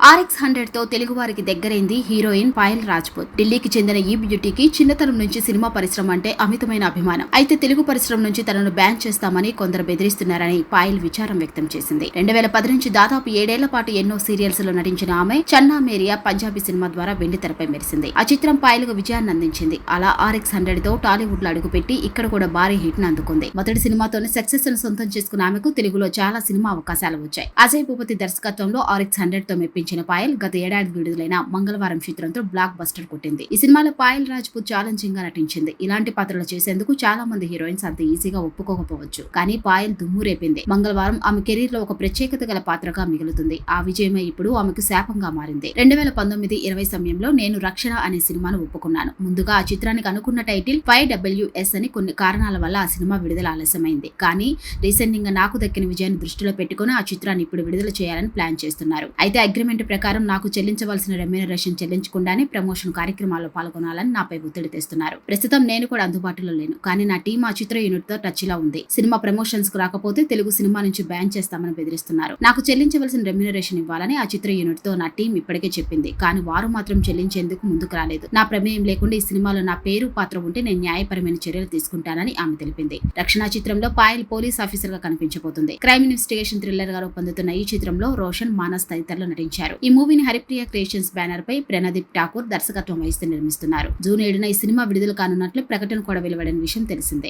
RX హండ్రెడ్తో తెలుగువారికి దగ్గరైంది heroine Payal Rajput. ఢిల్లీకి చెందిన ఈ బ్యూటీకి చిన్నతనం నుంచి సినిమా పరిశ్రమ అంటే అమితమైన అభిమానం. అయితే తెలుగు పరిశ్రమ నుంచి తనను బ్యాన్ చేస్తామని కొందరు బెదిరిస్తున్నారని పాయల్ విచారం వ్యక్తం చేసింది. రెండు వేల పది నుంచి దాదాపు ఏడేళ్ళ పాటు ఎన్నో సీరియల్స్లో నటించిన ఆమె చన్నా మేరియా పంజాబీ సినిమా ద్వారా వెండి తెరపై మెరిసింది. ఆ చిత్రం పాయల్కు విజయాన్ని అందించింది. అలా ఆర్ఎక్స్ హండ్రెడ్తో టాలీవుడ్లో అడుగుపెట్టి ఇక్కడ కూడా భారీ హిట్ను అందుకుంది. మొదటి సినిమాతోనే సక్సెస్ను సొంతం చేసుకున్న ఆమెకు తెలుగులో చాలా సినిమా అవకాశాలు వచ్చాయి. అజయ్ భూపతి దర్శకత్వంలో ఆర్ఎక్స్ హండ్రెడ్తో నటించిన పాయల్ గత ఏడాది విడుదలైన మంగళవారం చిత్రంతో బ్లాక్ బస్టర్ కొట్టింది. ఈ సినిమాలో పాయల్ రాజ్పూత్ ఛాలెంజింగ్గా నటించింది. ఇలాంటి పాత్రలు చేసేందుకు చాలా మంది హీరోయిన్స్ అంత ఈజీగా ఒప్పుకోకపోవచ్చు. కానీ పాయల్ దుమ్ము రేపింది మంగళవారం ఆమె కెరీర్లో ఒక ప్రత్యేకత గల పాత్రగా మిగులుతుంది. ఆ విజయమే ఇప్పుడు ఆమెకు శాపంగా మారింది. రెండు వేల పంతొమ్మిది ఇరవై సమయంలో నేను రక్షణ అనే సినిమాను ఒప్పుకున్నాను. ముందుగా ఆ చిత్రానికి అనుకున్న టైటిల్ ఫైవ్ డబ్ల్యూఎస్ అని కొన్ని కారణాల వల్ల ఆ సినిమా విడుదల ఆలస్యమైంది. కానీ రీసెంటింగ్గా నాకు దక్కిన విజయాన్ని దృష్టిలో పెట్టుకుని ఆ చిత్రాన్ని ఇప్పుడు విడుదల చేయాలని ప్లాన్ చేస్తున్నారు. అయితే అగ్రిమెంట్ ప్రకారం నాకు చెల్లించవలసిన రెమ్యూనరేషన్ చెల్లించకుండానే ప్రమోషన్ కార్యక్రమాల్లో పాల్గొనాలని నాపై ఒత్తిడి తెస్తున్నారు. ప్రస్తుతం నేను కూడా అందుబాటులో లేను. కానీ నా టీం ఆ చిత్ర యూనిట్తో టచ్ లా ఉంది. సినిమా ప్రమోషన్స్కు రాకపోతే తెలుగు సినిమా నుంచి బ్యాన్ చేస్తామని బెదిరిస్తున్నారు. నాకు చెల్లించవలసిన రెమ్యూనరేషన్ ఇవ్వాలని ఆ చిత్ర యూనిట్తో నా టీం ఇప్పటికే చెప్పింది. కానీ వారు మాత్రం చెల్లించేందుకు ముందుకు రాలేదు. నా ప్రమేయం లేకుండా ఈ సినిమాలో నా పేరు పాత్ర ఉంటే నేను న్యాయపరమైన చర్యలు తీసుకుంటానని ఆమె తెలిపింది. రక్షణ చిత్రంలో పాయల్ పోలీస్ ఆఫీసర్గా కనిపించబోతుంది. క్రైమ్ ఇన్వెస్టిగేషన్ థ్రిల్లర్గా రూపొందుతున్న ఈ చిత్రంలో రోషన్ మానస్ తదితరులు నటించారు. ఈ మూవీని హరిప్రియ క్రియేషన్స్ బ్యానర్ పై ప్రణదీప్ ఠాకూర్ దర్శకత్వం వహిస్తూ నిర్మిస్తున్నారు. జూన్ ఏడున ఈ సినిమా విడుదల కానున్నట్లు ప్రకటన కూడా వెలువడిన విషయం తెలిసిందే.